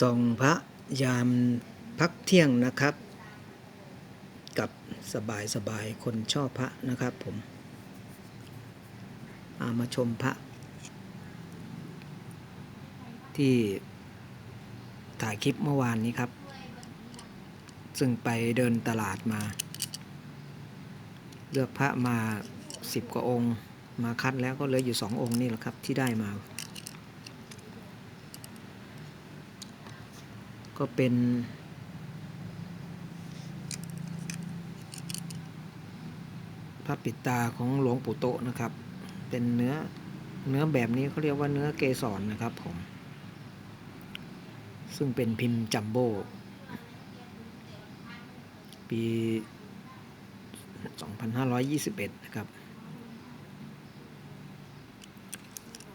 ส่องพระยามพักเที่ยงนะครับ กับสบายสบายคนชอบพระนะครับผมอามาชมพระ ที่ถ่ายคลิปเมื่อวานนี้ครับ ซึ่งไปเดินตลาดมา เลือกพระมาสิบกว่าองค์ มาคัดแล้วก็เหลืออยู่สององค์นี่แหละครับที่ได้มา ก็เป็น พระปิดตาของหลวงปู่โตนะครับ เป็นเนื้อเนื้อแบบนี้เขาเรียกว่าเนื้อเกสรนะครับผม ซึ่งเป็นพิมพ์จัมโบ้ปี 2521 นะครับ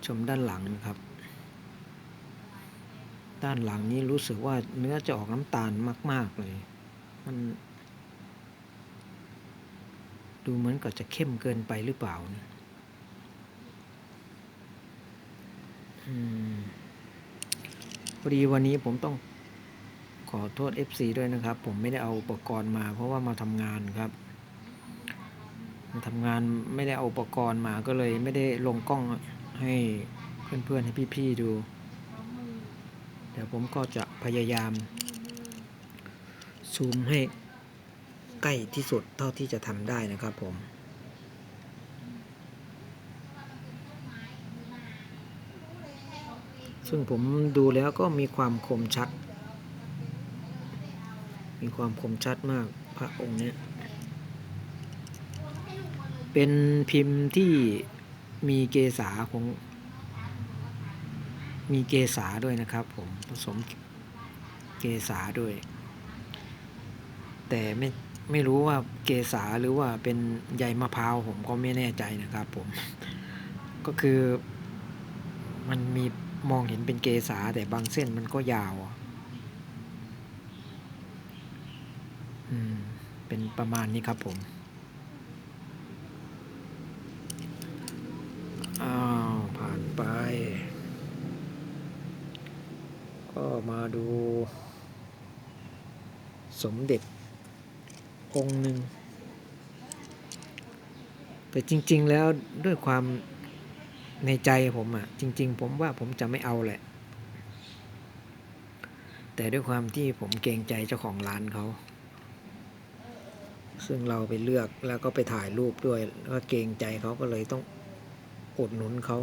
ชมด้านหลังนะครับ ด้านหลังนี้รู้สึกว่าเนื้อจะออกน้ำตาลมาก ๆ เลย มัน ดูเหมือนกับจะเข้มเกินไปหรือเปล่านะอพอดีวันนี้ผมต้องขอโทษ FC ด้วยนะครับ ผมไม่ได้เอาอุปกรณ์มา เพราะว่ามาทำงานครับมาทำงานไม่ได้เอาอุปกรณ์มาก็เลยไม่ได้ลงกล้องให้เพื่อนๆให้พี่ๆดู เดี๋ยวผมก็จะพยายาม ซูมให้ใกล้ที่สุดเท่าที่จะทำได้นะครับผมซึ่งผมดูแล้วก็มีความคมชัด มีความคมชัดมากพระองค์เนี้ย เป็นพิมพ์ที่มีเกษาของ มีเกษาด้วยนะครับผมผสมเกษาด้วย แต่ไม่ไม่รู้ว่าเกษาหรือว่าเป็นใยมะพร้าวผมก็ไม่แน่ใจนะครับผม ก็คือมันมีมองเห็นเป็นเกษาแต่บางเส้นมันก็ยาวอืมเป็นประมาณนี้ครับผม อ้าว ผ่านไป ก็มาดู สมเด็จองค์หนึ่ง แต่จริง ๆ แล้วด้วยความในใจผมอะ่ะ จริง ๆ ผมว่าผมจะไม่เอาแหละ แต่ด้วยความที่ผมเกรงใจเจ้าของร้านเขาซึ่งเราไปเลือกแล้วก็ไปถ่ายรูปด้วยก็เกรงใจเขาก็เลยต้องอุดหนุนเขา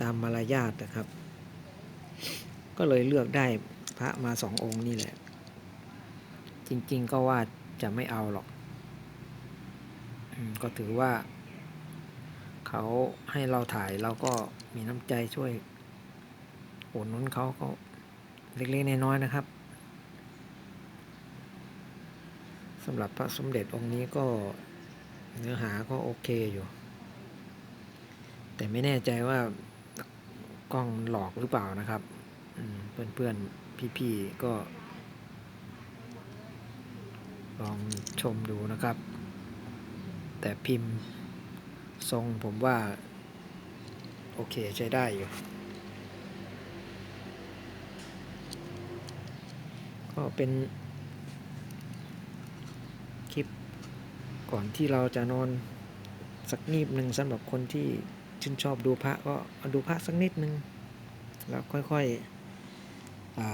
ตามมารยาทนะครับ ก็เลยเลือกได้พระมาสององค์นี่แหละ จริง ๆ ก็ว่าจะไม่เอาหรอก ก็ถือว่า เขาให้เราถ่ายเราก็มีน้ำใจช่วยอุดหนุนเขาก็เล็กๆน้อยๆนะครับสำหรับพระสมเด็จองค์นี้ก็เนื้อหาก็โอเคอยู่ แต่ไม่แน่ใจว่ากล้องหลอกหรือเปล่านะครับ อืมเพื่อนๆพี่ๆก็ ลองชมดูนะครับ แต่พิมพ์ทรงผมว่า โอเคใช้ได้อยู่ ก็เป็นคลิปก่อนที่เราจะนอนสักนิดหนึ่งสำหรับคนที่ชื่นชอบดูพระก็ดูพระสักนิดหนึ่งแล้วค่อยๆ อ่า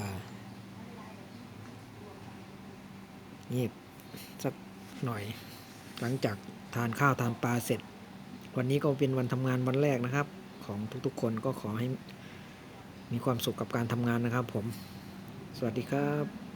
เงียบสักหน่อย หลังจากทานข้าวทานปลาเสร็จ วันนี้ก็เป็นวันทำงานวันแรกนะครับ ของทุกๆคนก็ขอให้มีความสุขกับการทำงานนะครับผม สวัสดีครับ